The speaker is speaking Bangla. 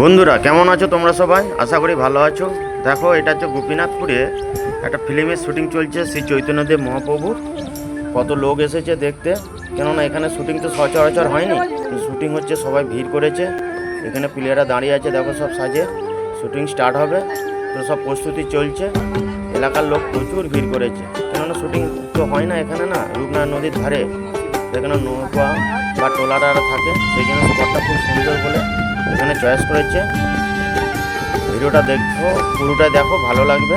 বন্ধুরা, কেমন আছো তোমরা সবাই? আশা করি ভালো আছো। দেখো, এটা হচ্ছে গোপীনাথপুরে একটা ফিল্মের শুটিং চলছে শ্রী চৈতন্যদেব মহাপ্রভুর। কত লোক এসেছে দেখতে। কেননা এখানে শুটিং তো সচরাচর হয়নি। শুটিং হচ্ছে, সবাই ভিড় করেছে। এখানে প্লেয়াররা দাঁড়িয়ে আছে, দেখো সব সাজে। শুটিং স্টার্ট হবে। তো সব প্রস্তুতি চলছে। এলাকার লোক প্রচুর ভিড় করেছে। কেননা শুটিং তো হয় না এখানে না, রূপনারায়ণ নদীর ধারে। এখানে নৌকা বা ট্রলাররা থাকে, সেই জন্য স্পটটা খুব সুন্দর বলে চয়েস করেছে। ভিডিওটা দেখো পুরোটা দেখো ভালো লাগবে।